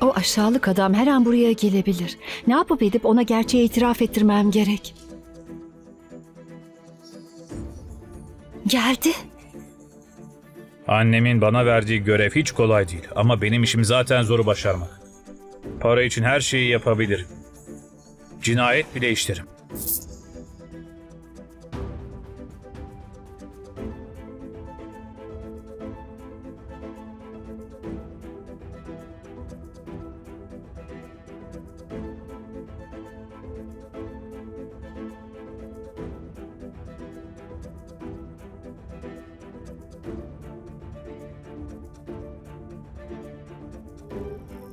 O aşağılık adam her an buraya gelebilir. Ne yapıp edip ona gerçeği itiraf ettirmem gerek. Geldi. Annemin bana verdiği görev hiç kolay değil ama benim işim zaten zoru başarmak. Para için her şeyi yapabilirim. Cinayet bile işlerim.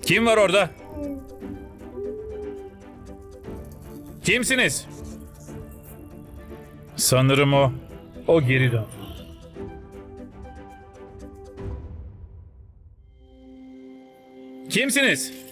Kim var orada? Kimsiniz? Sanırım o. O geri dön. Kimsiniz?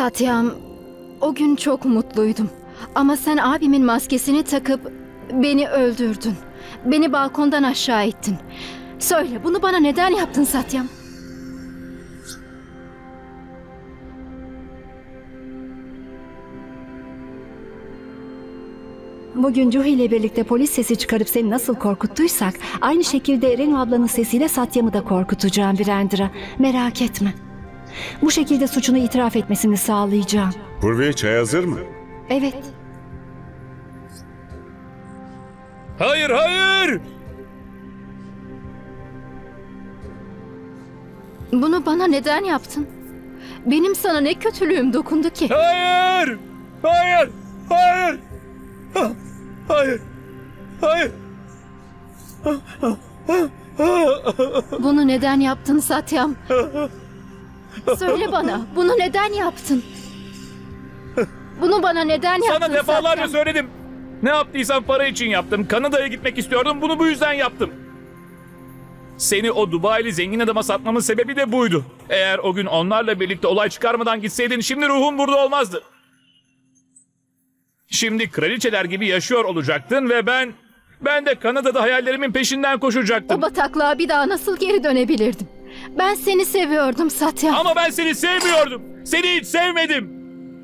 Satyam, o gün çok mutluydum. Ama sen abimin maskesini takıp beni öldürdün. Beni balkondan aşağı ittin. Söyle bunu bana neden yaptın Satyam? Bugün Cuhi ile birlikte polis sesi çıkarıp seni nasıl korkuttuysak aynı şekilde Renu ablanın sesiyle Satyam'ı da korkutacağım Virendra. Merak etme. Bu şekilde suçunu itiraf etmesini sağlayacağım. Purvi çay hazır mı? Evet. Hayır, hayır! Bunu bana neden yaptın? Benim sana ne kötülüğüm dokundu ki? Hayır! Hayır! Hayır! Ha- Hayır! Hayır! Bunu neden yaptın Satyam? Söyle bana, bunu neden yaptın? Bunu bana neden yaptın Sana defalarca Satyam? söyledim. Ne yaptıysam para için yaptım. Kanada'ya gitmek istiyordum. Bunu bu yüzden yaptım. Seni o Dubai'li zengin adama satmamın sebebi de buydu. Eğer o gün onlarla birlikte olay çıkarmadan gitseydin şimdi ruhun burada olmazdı. Şimdi kraliçeler gibi yaşıyor olacaktın ve ben... Ben de Kanada'da hayallerimin peşinden koşacaktım. O bataklığa bir daha nasıl geri dönebilirdim? Ben seni seviyordum Satyam. Ama ben seni sevmiyordum. Seni hiç sevmedim.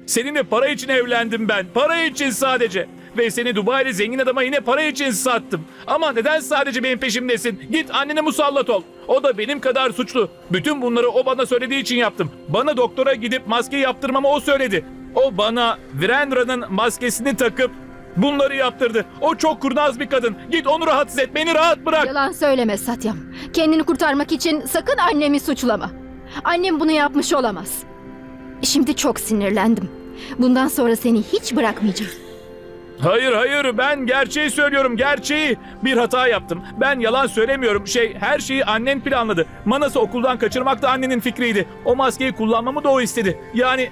Seninle para için evlendim ben. Para için sadece. Ve seni Dubai'li zengin adama yine para için sattım. Ama neden sadece benim peşimdesin? Git annene musallat ol. O da benim kadar suçlu. Bütün bunları o bana söylediği için yaptım. Bana doktora gidip maske yaptırmamı o söyledi. O bana Virendra'nın maskesini takıp bunları yaptırdı. O çok kurnaz bir kadın. Git onu rahatsız et. Beni rahat bırak. Yalan söyleme Satyam. Kendini kurtarmak için sakın annemi suçlama. Annem bunu yapmış olamaz. Şimdi çok sinirlendim. Bundan sonra seni hiç bırakmayacağım. Hayır hayır ben gerçeği söylüyorum gerçeği. Bir hata yaptım. Ben yalan söylemiyorum. Şey her şeyi annen planladı. Manas'ı okuldan kaçırmak da annenin fikriydi. O maskeyi kullanmamı da o istedi. Yani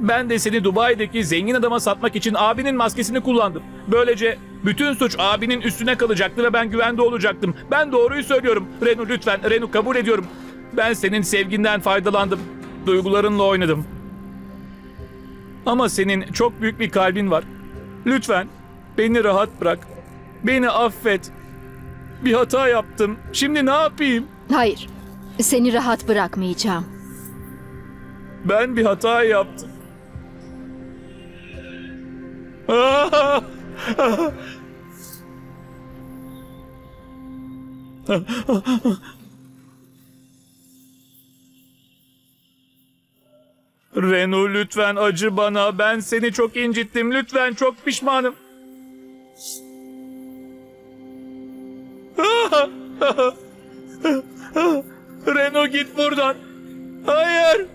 ben de seni Dubai'deki zengin adama satmak için abinin maskesini kullandım. Böylece bütün suç abinin üstüne kalacaktı ve ben güvende olacaktım. Ben doğruyu söylüyorum. Renu lütfen Renu kabul ediyorum. Ben senin sevginden faydalandım. Duygularınla oynadım. Ama senin çok büyük bir kalbin var. Lütfen beni rahat bırak. Beni affet. Bir hata yaptım. Şimdi ne yapayım? Hayır, seni rahat bırakmayacağım. Ben bir hata yaptım. Renu lütfen acı bana. Ben seni çok incittim. Lütfen çok pişmanım. Renu git buradan. Hayır.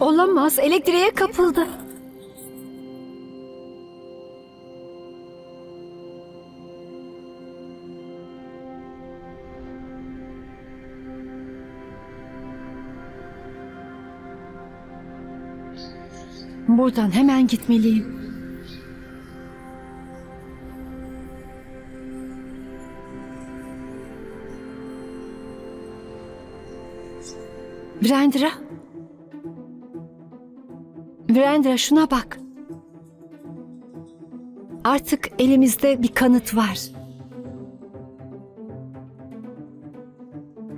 Olamaz. Elektriğe kapıldı. Buradan hemen gitmeliyim. Brandra. Virendra şuna bak. Artık elimizde bir kanıt var.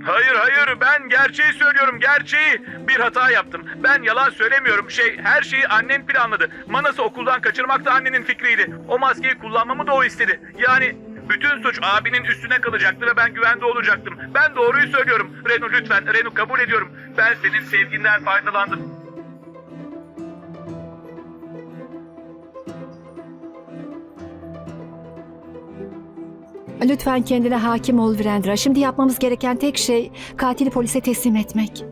Hayır hayır ben gerçeği söylüyorum gerçeği. Bir hata yaptım. Ben yalan söylemiyorum. Şey her şeyi annen planladı. Manas'ı okuldan kaçırmak da annenin fikriydi. O maskeyi kullanmamı da o istedi. Yani bütün suç abinin üstüne kalacaktı ve ben güvende olacaktım. Ben doğruyu söylüyorum. Renu lütfen Renu kabul ediyorum. Ben senin sevginden faydalandım. Lütfen kendine hakim ol Virendra. Şimdi yapmamız gereken tek şey katili polise teslim etmek.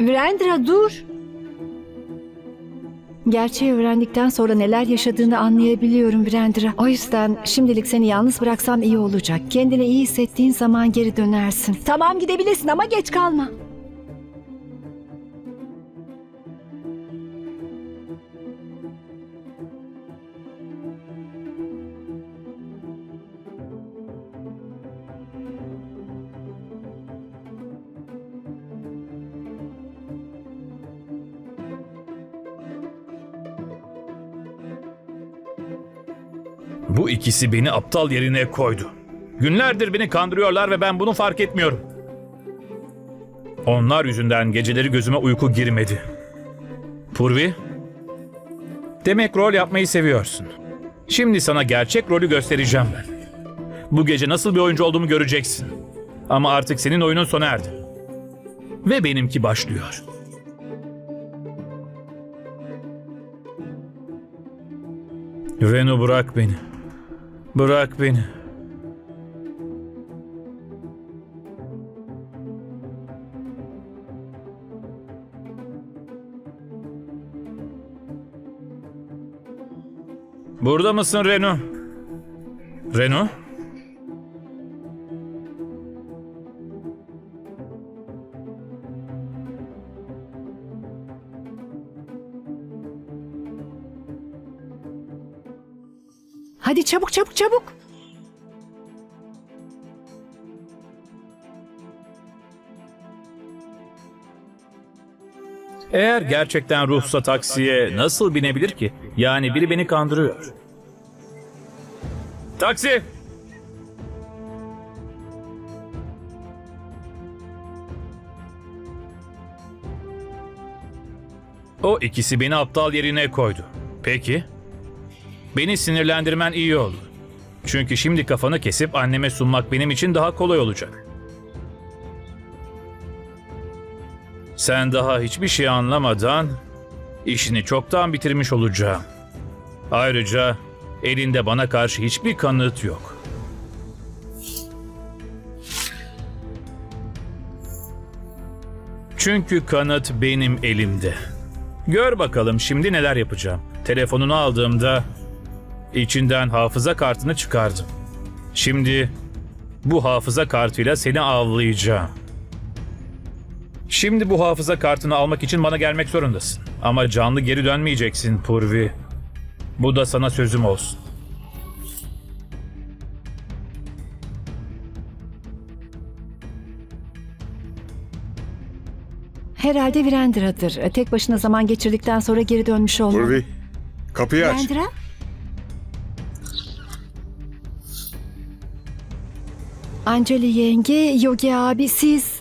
Virendra dur. Gerçeği öğrendikten sonra neler yaşadığını anlayabiliyorum Virendra. O yüzden şimdilik seni yalnız bıraksam iyi olacak. Kendini iyi hissettiğin zaman geri dönersin. Tamam gidebilirsin ama geç kalma. Bu ikisi beni aptal yerine koydu. Günlerdir beni kandırıyorlar ve ben bunu fark etmiyorum. Onlar yüzünden geceleri gözüme uyku girmedi. Purvi, demek rol yapmayı seviyorsun. Şimdi sana gerçek rolü göstereceğim ben. Bu gece nasıl bir oyuncu olduğumu göreceksin. Ama artık senin oyunun sona erdi. Ve benimki başlıyor. Renu bırak beni. Bırak beni. Burada mısın Renu? Renu? Hadi çabuk çabuk çabuk. Eğer gerçekten ruhsa taksiye nasıl binebilir ki? Yani biri beni kandırıyor. Taksi! O ikisi beni aptal yerine koydu. Peki. Beni sinirlendirmen iyi oldu. Çünkü şimdi kafanı kesip anneme sunmak benim için daha kolay olacak. Sen daha hiçbir şey anlamadan işini çoktan bitirmiş olacağım. Ayrıca elinde bana karşı hiçbir kanıt yok. Çünkü kanıt benim elimde. Gör bakalım şimdi neler yapacağım. Telefonunu aldığımda içinden hafıza kartını çıkardım. Şimdi bu hafıza kartıyla seni avlayacağım. Şimdi bu hafıza kartını almak için bana gelmek zorundasın. Ama canlı geri dönmeyeceksin Purvi. Bu da sana sözüm olsun. Herhalde Virendra'dır. Tek başına zaman geçirdikten sonra geri dönmüş olmalı. Purvi, kapıyı aç. Virendra? Anceli yenge, Yogi abi siz...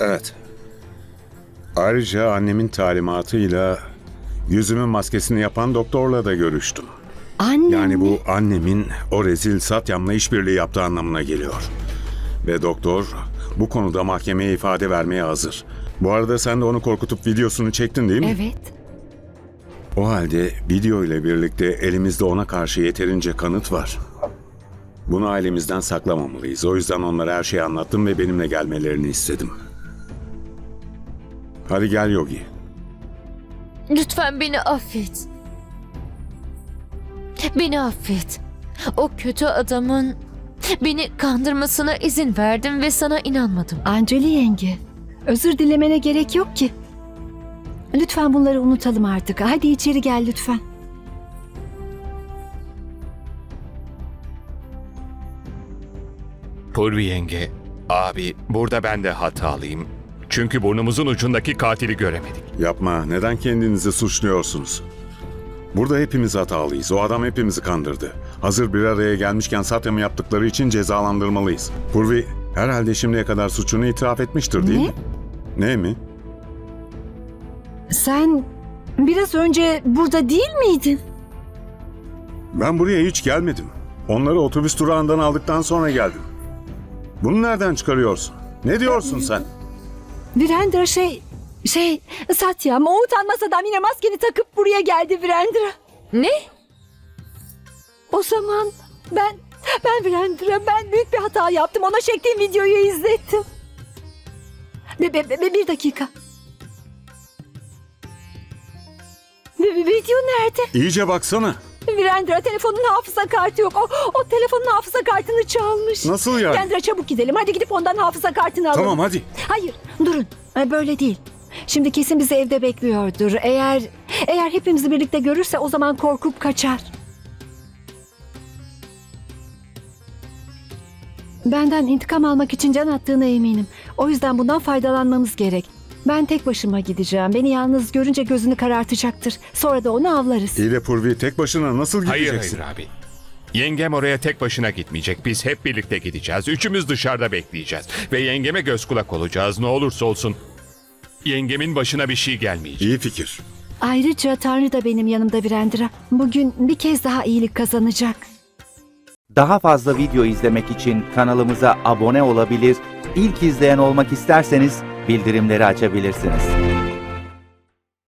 Evet. Ayrıca annemin talimatıyla yüzümün maskesini yapan doktorla da görüştüm. Annem Yani bu annemin o rezil Satyam'la işbirliği yaptığı anlamına geliyor. Ve doktor bu konuda mahkemeye ifade vermeye hazır. Bu arada sen de onu korkutup videosunu çektin değil mi? Evet. O halde video ile birlikte elimizde ona karşı yeterince kanıt var. Bunu ailemizden saklamamalıyız. O yüzden onlara her şeyi anlattım ve benimle gelmelerini istedim. Hadi gel Yogi. Lütfen beni affet. Beni affet. O kötü adamın Beni kandırmasına izin verdim ve sana inanmadım. Anceli yenge, özür dilemene gerek yok ki. Lütfen bunları unutalım artık. Hadi içeri gel lütfen. Purvi yenge, abi burada ben de hatalıyım. Çünkü burnumuzun ucundaki katili göremedik. Yapma. Neden kendinizi suçluyorsunuz? Burada hepimiz hatalıyız. O adam hepimizi kandırdı. Hazır bir araya gelmişken Satyam'ı yaptıkları için cezalandırmalıyız. Purvi herhalde şimdiye kadar suçunu itiraf etmiştir değil Ne? mi? Ne mi? Sen biraz önce burada değil miydin? Ben buraya hiç gelmedim. Onları otobüs durağından aldıktan sonra geldim. Bunu nereden çıkarıyorsun? Ne diyorsun sen? Virendra şey... Şey... Satyam o utanmaz adam yine maskeni takıp buraya geldi Virendra. Ne? O zaman ben... Ben Virendra ben büyük bir hata yaptım. Ona çektiğim videoyu izlettim. Be, be, be- bir dakika. Ve- Video nerede? İyice baksana. Virendra telefonun hafıza kartı yok. O, o telefonun hafıza kartını çalmış. Nasıl yani? Virendra çabuk gidelim. Hadi gidip ondan hafıza kartını alalım. Tamam hadi. Hayır, durun. Ee, Böyle değil. Şimdi kesin bizi evde bekliyordur. Eğer eğer hepimizi birlikte görürse o zaman korkup kaçar. Benden intikam almak için can attığına eminim. O yüzden bundan faydalanmamız gerek. Ben tek başıma gideceğim. Beni yalnız görünce gözünü karartacaktır. Sonra da onu avlarız. İyi de Purvi tek başına nasıl Hayır gideceksin? hayır abi. Yengem oraya tek başına gitmeyecek. Biz hep birlikte gideceğiz. Üçümüz dışarıda bekleyeceğiz. Ve yengeme göz kulak olacağız ne olursa olsun. Yengemin başına bir şey gelmeyecek. İyi fikir. Ayrıca Tanrı da benim yanımda Virendra. Bugün bir kez daha iyilik kazanacak. Daha fazla video izlemek için kanalımıza abone olabilir, ilk izleyen olmak isterseniz bildirimleri açabilirsiniz.